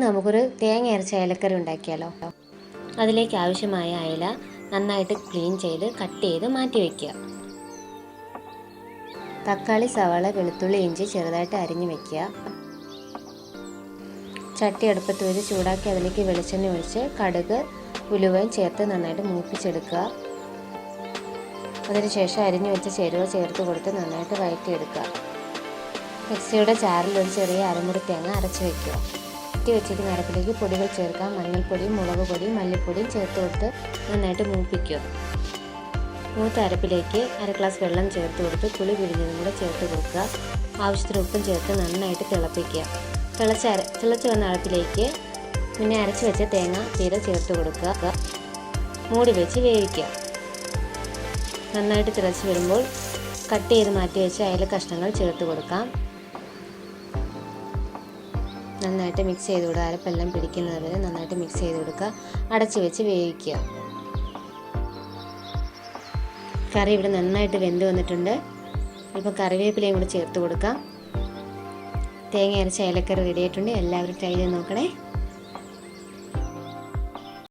നമുക്കൊരു തേങ്ങ അരച്ച ഏലക്കറി ഉണ്ടാക്കിയാലോ? അതിലേക്ക് ആവശ്യമായ അയല നന്നായിട്ട് ക്ലീൻ ചെയ്ത് കട്ട് ചെയ്ത് മാറ്റി വയ്ക്കുക തക്കാളി സവാള വെളുത്തുള്ളി ഇഞ്ചി ചെറുതായിട്ട് അരിഞ്ഞു വെക്കുക. ചട്ടി അടുപ്പത്ത് വെച്ച് ചൂടാക്കി അതിലേക്ക് വെളിച്ചെണ്ണ ഒഴിച്ച് കടുക് ഉലുവയും ചേർത്ത് നന്നായിട്ട് മൂപ്പിച്ചെടുക്കുക. അതിനുശേഷം അരിഞ്ഞു വെച്ച ചേരുവ ചേർത്ത് കൊടുത്ത് നന്നായിട്ട് വഴറ്റിയെടുക്കുക. മിക്സിയുടെ ചാറിൽ ഒരു ചെറിയ അരമുറി തേങ്ങ അരച്ച് വെക്കുക. വഴറ്റി വെച്ചിരിക്കുന്ന അരപ്പിലേക്ക് പൊടികൾ ചേർക്കാം. മഞ്ഞൾപ്പൊടി മുളക് പൊടി മല്ലിപ്പൊടിയും ചേർത്ത് കൊടുത്ത് നന്നായിട്ട് മൂപ്പിക്കുക. മൂത്ത അരപ്പിലേക്ക് അര ഗ്ലാസ് വെള്ളം ചേർത്ത് കൊടുത്ത് പുളി പിഴിഞ്ഞതും കൂടെ ചേർത്ത് കൊടുക്കുക. ആവശ്യത്തിന് ഉപ്പും ചേർത്ത് നന്നായിട്ട് തിളപ്പിക്കുക. തിളച്ച അര തിളച്ച് വന്ന അരപ്പിലേക്ക് പിന്നെ അരച്ച് വെച്ച തേങ്ങ തീരെ ചേർത്ത് കൊടുക്കുക. മൂടി വെച്ച് വേവിക്കുക. നന്നായിട്ട് തിളച്ച് വരുമ്പോൾ കട്ട് ചെയ്ത് മാറ്റി വെച്ച അയല കഷ്ണങ്ങൾ ചേർത്ത് കൊടുക്കാം. നന്നായിട്ട് മിക്സ് ചെയ്ത് കൊടുക്കുക അരപ്പെല്ലാം പിടിക്കുന്നത് വരെ നന്നായിട്ട് മിക്സ് ചെയ്ത് കൊടുക്കുക അടച്ചു വെച്ച് വേവിക്കുക. കറി ഇവിടെ നന്നായിട്ട് വെന്ത് വന്നിട്ടുണ്ട്. ഇപ്പം കറിവേപ്പിലയും കൂടി ചേർത്ത് കൊടുക്കാം. തേങ്ങ അരച്ച ഏലക്കറി റെഡി ആയിട്ടുണ്ട്. എല്ലാവരും ട്രൈ ചെയ്ത് നോക്കണേ.